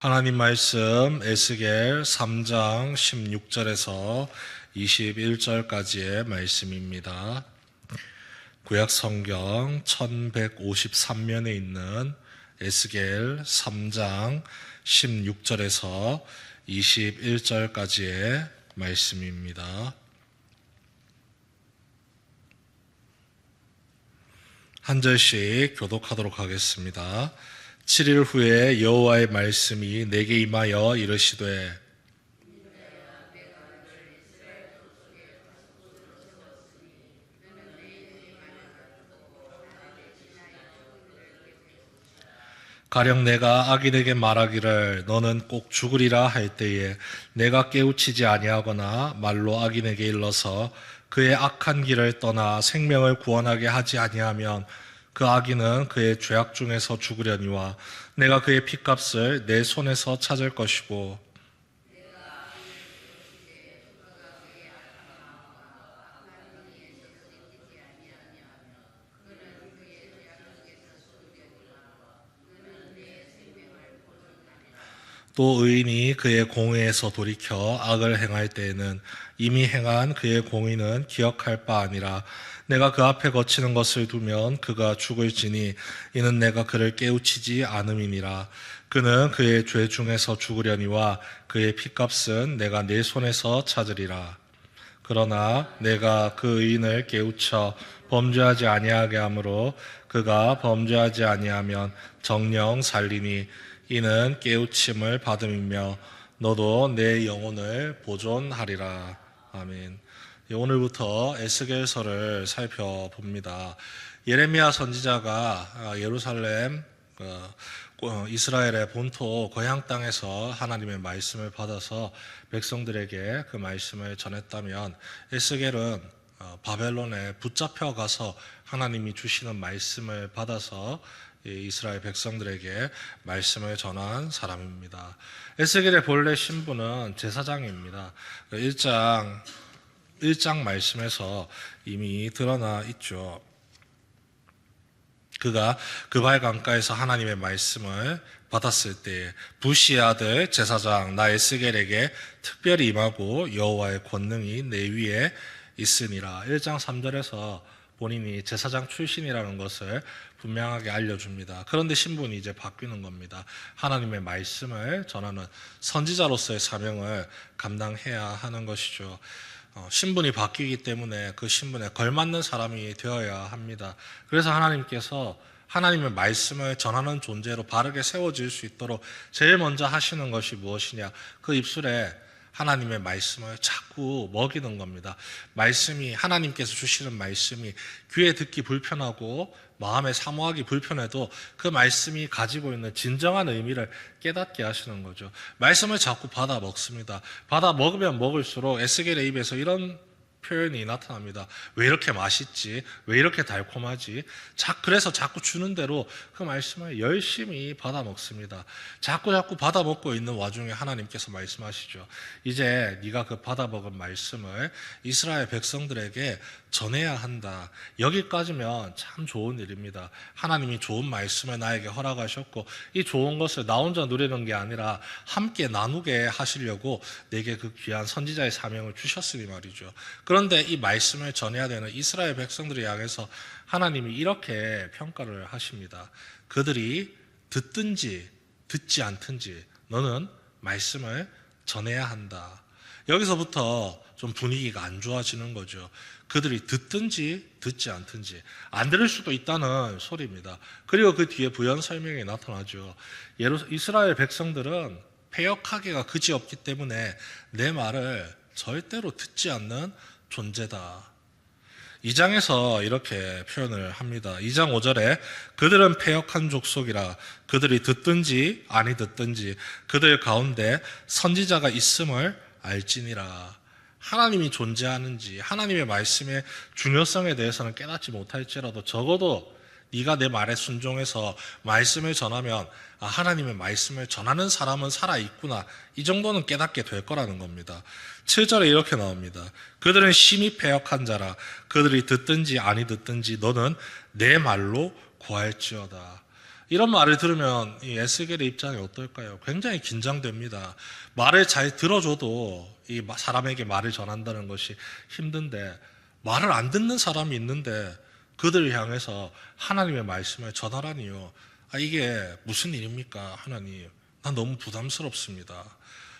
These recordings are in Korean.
하나님 말씀 에스겔 3장 16절에서 21절까지의 말씀입니다. 구약 성경 1153면에 있는 에스겔 3장 16절에서 21절까지의 말씀입니다. 한 절씩 교독하도록 하겠습니다. 7일 후에 여호와의 말씀이 내게 임하여 이르시되 가령 내가 악인에게 말하기를 너는 꼭 죽으리라 할 때에 내가 깨우치지 아니하거나 말로 악인에게 일러서 그의 악한 길을 떠나 생명을 구원하게 하지 아니하면 그 악인은 그의 죄악 중에서 죽으려니와 내가 그의 피값을 내 손에서 찾을 것이고 또 의인이 그의 공의에서 돌이켜 악을 행할 때에는 이미 행한 그의 공의는 기억할 바 아니라 내가 그 앞에 거치는 것을 두면 그가 죽을지니 이는 내가 그를 깨우치지 않음이니라 그는 그의 죄 중에서 죽으려니와 그의 피값은 내가 내 손에서 찾으리라 그러나 내가 그 의인을 깨우쳐 범죄하지 아니하게 하므로 그가 범죄하지 아니하면 정령 살리니 이는 깨우침을 받음이며 너도 내 영혼을 보존하리라. 아멘. 예, 오늘부터 에스겔서를 살펴봅니다. 예레미야 선지자가 아, 예루살렘 어, 어, 이스라엘의 본토 고향 땅에서 하나님의 말씀을 받아서 백성들에게 그 말씀을 전했다면 에스겔은 어, 바벨론에 붙잡혀 가서 하나님이 주시는 말씀을 받아서 이 이스라엘 백성들에게 말씀을 전한 사람입니다. 에스겔의 본래 신분은 제사장입니다. 1장 1장 말씀에서 이미 드러나 있죠. 그가 그발 강가에서 하나님의 말씀을 받았을 때 부시의 아들 제사장 나 에스겔에게 특별히 임하고 여호와의 권능이 내 위에 있으니라. 1장 3절에서 본인이 제사장 출신이라는 것을 분명하게 알려줍니다. 그런데 신분이 이제 바뀌는 겁니다. 하나님의 말씀을 전하는 선지자로서의 사명을 감당해야 하는 것이죠. 어, 신분이 바뀌기 때문에 그 신분에 걸맞는 사람이 되어야 합니다. 그래서 하나님께서 하나님의 말씀을 전하는 존재로 바르게 세워질 수 있도록 제일 먼저 하시는 것이 무엇이냐? 그 입술에 하나님의 말씀을 자꾸 먹이는 겁니다. 말씀이 하나님께서 주시는 말씀이 귀에 듣기 불편하고 마음에 사모하기 불편해도 그 말씀이 가지고 있는 진정한 의미를 깨닫게 하시는 거죠. 말씀을 자꾸 받아 먹습니다. 받아 먹으면 먹을수록 에스겔의 입에서 이런 표현이 나타납니다. 왜 이렇게 맛있지? 왜 이렇게 달콤하지? 자, 그래서 자꾸 주는 대로 그 말씀을 열심히 받아 먹습니다. 자꾸 자꾸 받아 먹고 있는 와중에 하나님께서 말씀하시죠. 이제 네가 그 받아 먹은 말씀을 이스라엘 백성들에게 전해야 한다. 여기까지면 참 좋은 일입니다. 하나님이 좋은 말씀을 나에게 허락하셨고 이 좋은 것을 나 혼자 누리는 게 아니라 함께 나누게 하시려고 내게 그 귀한 선지자의 사명을 주셨으니 말이죠. 그 런데 이 말씀을 전해야 되는 이스라엘 백성들을 향해서 하나님이 이렇게 평가를 하십니다. 그들이 듣든지 듣지 않든지 너는 말씀을 전해야 한다. 여기서부터 좀 분위기가 안 좋아지는 거죠. 그들이 듣든지 듣지 않든지 안 들을 수도 있다는 소리입니다. 그리고 그 뒤에 부연 설명이 나타나죠. 예루 이스라엘 백성들은 폐역하기가 그지없기 때문에 내 말을 절대로 듣지 않는 존재다. 2장에서 이렇게 표현을 합니다. 2장 5절에 그들은 폐역한 족속이라 그들이 듣든지 아니 듣든지 그들 가운데 선지자가 있음을 알지니라. 하나님이 존재하는지 하나님의 말씀의 중요성에 대해서는 깨닫지 못할지라도 적어도 네가 내 말에 순종해서 말씀을 전하면 아, 하나님의 말씀을 전하는 사람은 살아 있구나. 이 정도는 깨닫게 될 거라는 겁니다. 7절에 이렇게 나옵니다. 그들은 심히 패역한 자라. 그들이 듣든지 아니 듣든지 너는 내 말로 구할지어다. 이런 말을 들으면 이 에스겔의 입장이 어떨까요? 굉장히 긴장됩니다. 말을 잘 들어줘도 이 마- 사람에게 말을 전한다는 것이 힘든데 말을 안 듣는 사람이 있는데 그들을 향해서 하나님의 말씀을 전하라니요. 아, 이게 무슨 일입니까? 하나님. 난 너무 부담스럽습니다.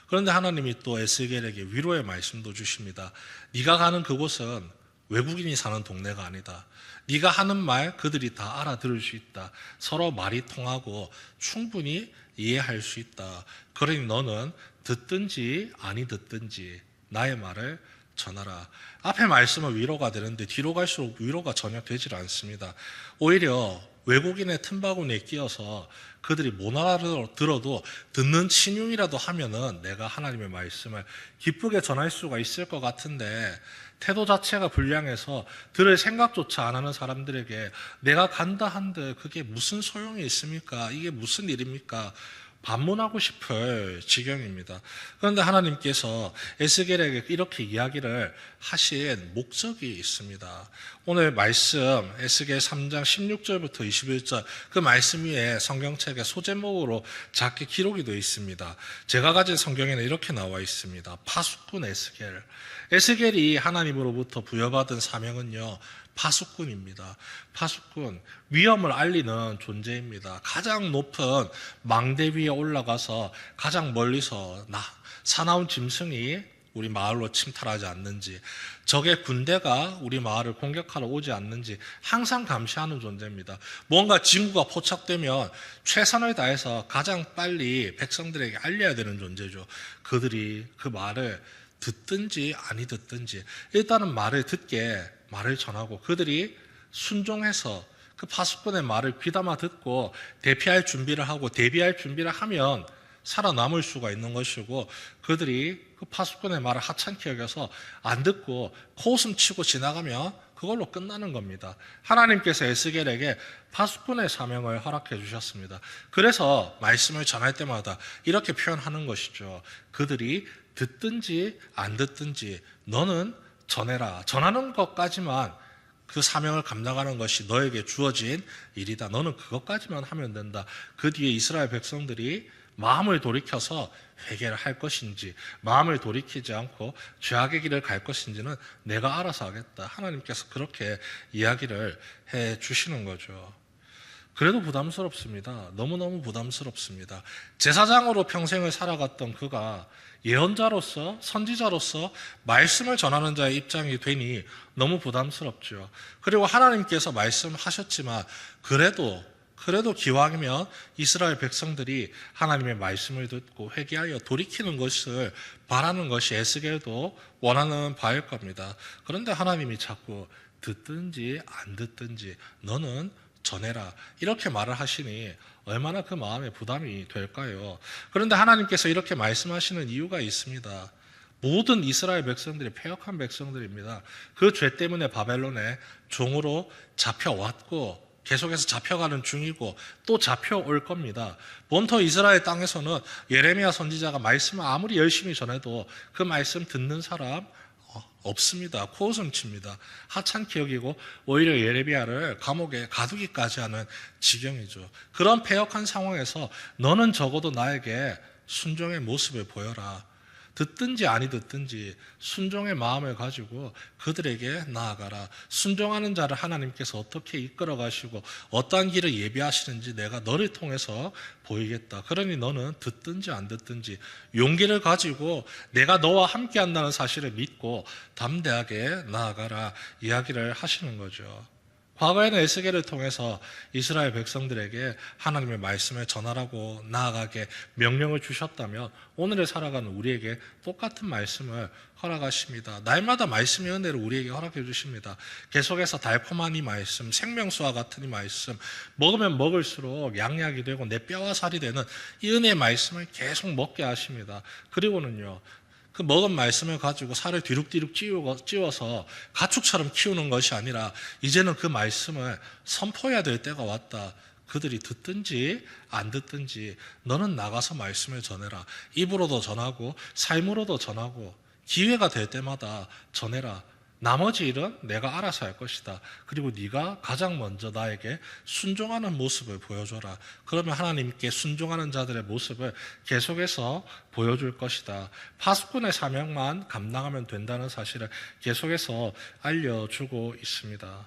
그런데 하나님이 또 에스겔에게 위로의 말씀도 주십니다. 네가 가는 그곳은 외국인이 사는 동네가 아니다. 네가 하는 말 그들이 다 알아들을 수 있다. 서로 말이 통하고 충분히 이해할 수 있다. 그러니 너는 듣든지 아니 듣든지 나의 말을 전하라. 앞에 말씀은 위로가 되는데 뒤로 갈수록 위로가 전혀 되질 않습니다. 오히려 외국인의 틈바구니에 끼어서 그들이 못 알아들어도 듣는 친흉이라도 하면은 내가 하나님의 말씀을 기쁘게 전할 수가 있을 것 같은데 태도 자체가 불량해서 들을 생각조차 안 하는 사람들에게 내가 간다 한들 그게 무슨 소용이 있습니까? 이게 무슨 일입니까? 반문하고 싶을 지경입니다. 그런데 하나님께서 에스겔에게 이렇게 이야기를 하신 목적이 있습니다. 오늘 말씀 에스겔 3장 16절부터 21절 그 말씀 위에 성경책의 소제목으로 작게 기록이 되어 있습니다. 제가 가진 성경에는 이렇게 나와 있습니다. 파수꾼 에스겔. 에스겔이 하나님으로부터 부여받은 사명은요. 파수꾼입니다. 파수꾼, 위험을 알리는 존재입니다. 가장 높은 망대 위에 올라가서 가장 멀리서 나, 사나운 짐승이 우리 마을로 침탈하지 않는지, 적의 군대가 우리 마을을 공격하러 오지 않는지 항상 감시하는 존재입니다. 뭔가 징후가 포착되면 최선을 다해서 가장 빨리 백성들에게 알려야 되는 존재죠. 그들이 그 말을 듣든지 아니 듣든지 일단은 말을 듣게 말을 전하고 그들이 순종해서 그 파수꾼의 말을 귀담아 듣고 대피할 준비를 하고 대비할 준비를 하면 살아남을 수가 있는 것이고 그들이 그 파수꾼의 말을 하찮게 여겨서 안 듣고 코웃음 치고 지나가면 그걸로 끝나는 겁니다. 하나님께서 에스겔에게 파수꾼의 사명을 허락해 주셨습니다. 그래서 말씀을 전할 때마다 이렇게 표현하는 것이죠. 그들이 듣든지 안 듣든지 너는 전해라. 전하는 것까지만 그 사명을 감당하는 것이 너에게 주어진 일이다. 너는 그것까지만 하면 된다. 그 뒤에 이스라엘 백성들이 마음을 돌이켜서 회개를 할 것인지, 마음을 돌이키지 않고 죄악의 길을 갈 것인지는 내가 알아서 하겠다. 하나님께서 그렇게 이야기를 해 주시는 거죠. 그래도 부담스럽습니다. 너무너무 부담스럽습니다. 제사장으로 평생을 살아갔던 그가 예언자로서, 선지자로서 말씀을 전하는 자의 입장이 되니 너무 부담스럽죠. 그리고 하나님께서 말씀하셨지만, 그래도, 그래도 기왕이면 이스라엘 백성들이 하나님의 말씀을 듣고 회개하여 돌이키는 것을 바라는 것이 에스겔도 원하는 바일 겁니다. 그런데 하나님이 자꾸 듣든지 안 듣든지 너는 전해라. 이렇게 말을 하시니 얼마나 그 마음에 부담이 될까요? 그런데 하나님께서 이렇게 말씀하시는 이유가 있습니다. 모든 이스라엘 백성들이 폐역한 백성들입니다. 그 죄 때문에 바벨론에 종으로 잡혀왔고 계속해서 잡혀가는 중이고 또 잡혀올 겁니다. 본토 이스라엘 땅에서는 예레미야 선지자가 말씀을 아무리 열심히 전해도 그 말씀 듣는 사람 어, 없습니다. 코웃음 칩니다. 하찮게 여기고 오히려 예레미야를 감옥에 가두기까지 하는 지경이죠. 그런 폐역한 상황에서 너는 적어도 나에게 순종의 모습을 보여라. 듣든지 아니 듣든지 순종의 마음을 가지고 그들에게 나아가라. 순종하는 자를 하나님께서 어떻게 이끌어 가시고 어떠한 길을 예비하시는지 내가 너를 통해서 보이겠다. 그러니 너는 듣든지 안 듣든지 용기를 가지고 내가 너와 함께 한다는 사실을 믿고 담대하게 나아가라. 이야기를 하시는 거죠. 과거에는 에스겔을 통해서 이스라엘 백성들에게 하나님의 말씀을 전하라고 나아가게 명령을 주셨다면 오늘을 살아가는 우리에게 똑같은 말씀을 허락하십니다. 날마다 말씀의 은혜를 우리에게 허락해 주십니다. 계속해서 달콤한 이 말씀, 생명수와 같은 이 말씀, 먹으면 먹을수록 양약이 되고 내 뼈와 살이 되는 이 은혜의 말씀을 계속 먹게 하십니다. 그리고는요, 그 먹은 말씀을 가지고 살을 뒤룩뒤룩 찌워서 가축처럼 키우는 것이 아니라 이제는 그 말씀을 선포해야 될 때가 왔다. 그들이 듣든지 안 듣든지 너는 나가서 말씀을 전해라. 입으로도 전하고 삶으로도 전하고 기회가 될 때마다 전해라. 나머지 일은 내가 알아서 할 것이다. 그리고 네가 가장 먼저 나에게 순종하는 모습을 보여줘라. 그러면 하나님께 순종하는 자들의 모습을 계속해서 보여줄 것이다. 파수꾼의 사명만 감당하면 된다는 사실을 계속해서 알려주고 있습니다.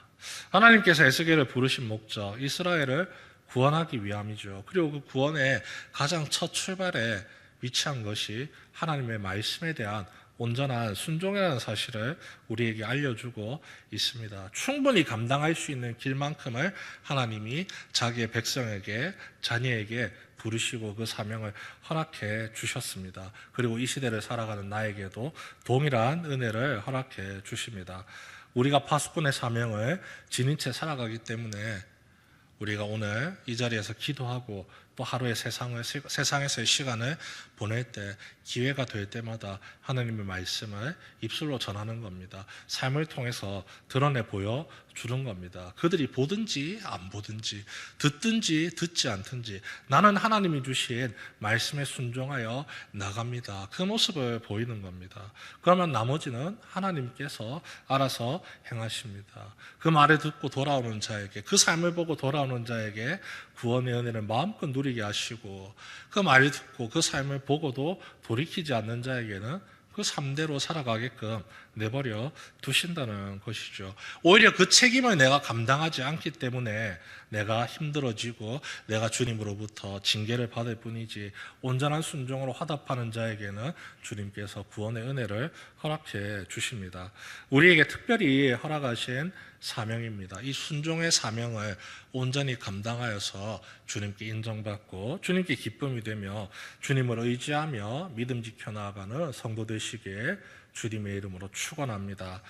하나님께서 에스겔을 부르신 목적, 이스라엘을 구원하기 위함이죠. 그리고 그 구원의 가장 첫 출발에 위치한 것이 하나님의 말씀에 대한 온전한 순종이라는 사실을 우리에게 알려주고 있습니다. 충분히 감당할 수 있는 길만큼을 하나님이 자기의 백성에게, 자녀에게 부르시고 그 사명을 허락해 주셨습니다. 그리고 이 시대를 살아가는 나에게도 동일한 은혜를 허락해 주십니다. 우리가 파수꾼의 사명을 지닌 채 살아가기 때문에 우리가 오늘 이 자리에서 기도하고 또 하루의 세상을, 세상에서의 시간을 보낼 때 기회가 될 때마다 하나님의 말씀을 입술로 전하는 겁니다. 삶을 통해서 드러내 보여 주는 겁니다. 그들이 보든지 안 보든지 듣든지 듣지 않든지 나는 하나님이 주신 말씀에 순종하여 나갑니다. 그 모습을 보이는 겁니다. 그러면 나머지는 하나님께서 알아서 행하십니다. 그 말을 듣고 돌아오는 자에게 그 삶을 보고 돌아오는 자에게 구원의 은혜를 마음껏 누리게 하시고 그 말을 듣고 그 삶을 보고도 돌이키지 않는 자에게는 그 삶대로 살아가게끔 내버려 두신다는 것이죠. 오히려 그 책임을 내가 감당하지 않기 때문에 내가 힘들어지고 내가 주님으로부터 징계를 받을 뿐이지 온전한 순종으로 화답하는 자에게는 주님께서 구원의 은혜를 허락해 주십니다. 우리에게 특별히 허락하신 사명입니다. 이 순종의 사명을 온전히 감당하여서 주님께 인정받고 주님께 기쁨이 되며 주님을 의지하며 믿음 지켜 나아가는 성도 되시기에 주님의 이름으로 축원합니다.